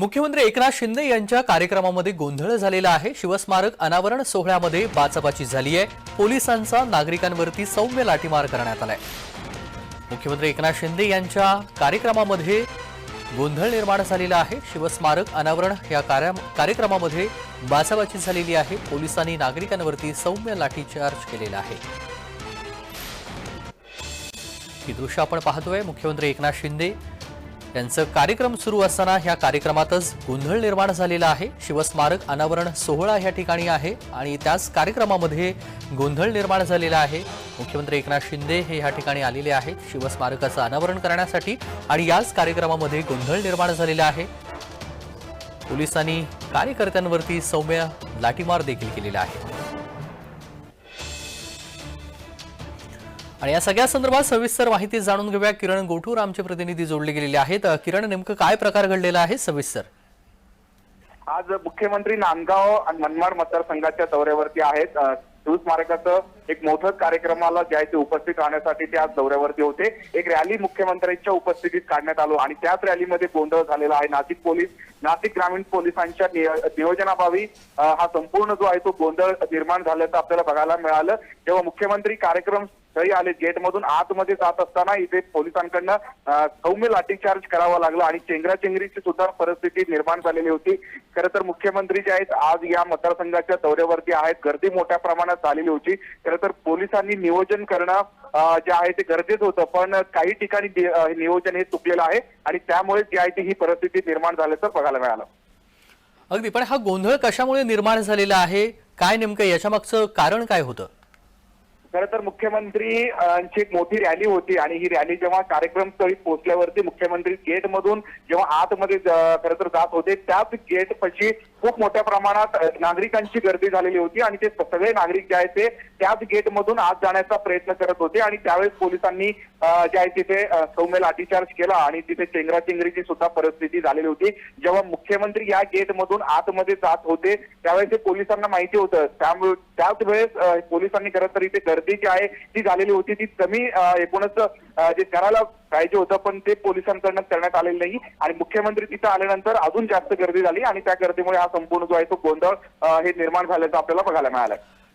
मुख्यमंत्री एकनाथ शिंदे यांच्या कार्यक्रमामध्ये गोंधळ झालेला आहे. शिवस्मारक अनावरण सोहळ्यामध्ये बाचाबाची झाली आहे. पोलिसांचा नागरिकांवरती सौम्य लाठीमार करण्यात आलाय. मुख्यमंत्री एकनाथ शिंदे यांच्या कार्यक्रमामध्ये गोंधळ निर्माण झालेला आहे. शिवस्मारक अनावरण या कार्या- कार्यक्रमामध्ये बाचाबाची झालेली आहे. पोलिसांनी नागरिकांवरती सौम्य लाठीचार्ज केलेला आहे. ही दृश्य आपण पाहतोय. मुख्यमंत्री एकनाथ शिंदे त्यांचं कार्यक्रम सुरू असताना ह्या कार्यक्रमातच गोंधळ निर्माण झालेला आहे. शिवस्मारक अनावरण सोहळा ह्या ठिकाणी आहे आणि त्याच कार्यक्रमामध्ये गोंधळ निर्माण झालेला आहे. मुख्यमंत्री एकनाथ शिंदे हे ह्या ठिकाणी आलेले आहेत. शिवस्मारकाचं अनावरण करण्यासाठी आणि याच कार्यक्रमामध्ये गोंधळ निर्माण झालेला आहे. पोलिसांनी कार्यकर्त्यांवरती सौम्य लाठीमार देखील केलेला आहे. आणि या सगळ्या संदर्भात सविस्तर माहिती जाणून घेऊया. किरण गोठूर आमचे प्रतिनिधी जोडले गेलेले आहेत. किरण नेमकं काय प्रकार घडलेला आहे सविस्तर? आज मुख्यमंत्री नांदगाव आणि मनमाड मतदारसंघाच्या दौऱ्यावरती आहेत. अ, शिवस्मारकाचं एक मोठं कार्यक्रमाला जे आहे ते उपस्थित राहण्यासाठी ते आज दौऱ्यावरती होते. एक रॅली मुख्यमंत्र्यांच्या उपस्थितीत काढण्यात आलो आणि त्याच रॅलीमध्ये गोंधळ झालेला आहे. नाशिक पोलीस नाशिक ग्रामीण पोलिसांच्या नियोजनाभावी हा संपूर्ण जो आहे तो गोंधळ निर्माण झाल्याचं आपल्याला बघायला मिळालं. जेव्हा मुख्यमंत्री कार्यक्रम स्थळी आले. गेटमधून आतमध्ये जात असताना इथे पोलिसांकडनं सौम्य लाठीचार्ज करावा लागला आणि चेंगराचेंगरीची सुद्धा परिस्थिती निर्माण झालेली होती. खरं तर मुख्यमंत्री जे आहेत आज या मतदारसंघाच्या दौऱ्यावरती आहेत. गर्दी मोठ्या प्रमाणात झालेली होती. खरं तर पोलिसांनी नियोजन करणं जे आहे ते गरजेचं होतं. पण काही ठिकाणी नियोजन हे चुकलेलं आहे आणि त्यामुळे जी आहे ती ही परिस्थिती निर्माण झाल्याचं बघायला मिळालं. अगदी. पण हा गोंधळ कशामुळे निर्माण झालेला आहे? काय नेमकं याच्यामागचं कारण काय होतं? खरं तर मुख्यमंत्री अ, ची एक मोठी रॅली होती आणि ही रॅली जेव्हा कार्यक्रमस्थळी पोहोचल्यावरती मुख्यमंत्री गेटमधून जेव्हा आतमध्ये खरं तर जात होते त्याच गेट पशी खूप मोठ्या प्रमाणात नागरिकांची गर्दी झालेली होती आणि ते सगळे नागरिक जे आहेत ते त्याच गेटमधून आत जाण्याचा प्रयत्न करत होते आणि त्यावेळेस पोलिसांनी जे आहे तिथे सौम्य लाठीचार्ज केला आणि तिथे चेंगराचेंगरीची सुद्धा परिस्थिती झालेली होती. जेव्हा मुख्यमंत्री या गेटमधून आतमध्ये जात होते त्यावेळेस ते पोलिसांना माहिती होतं. त्यामुळे त्याच वेळेस पोलिसांनी खरं तर इथे गर्दी जी आहे ती झालेली होती ती कमी एकूणच जे करायला पाहिजे होतं पण ते पोलिसांकडनं करण्यात आलेलं नाही. आणि मुख्यमंत्री तिथं आल्यानंतर अजून जास्त गर्दी झाली आणि त्या गर्दीमुळे हा संपूर्ण जो आहे तो गोंधळ हे निर्माण झाल्याचं आपल्याला बघायला मिळालं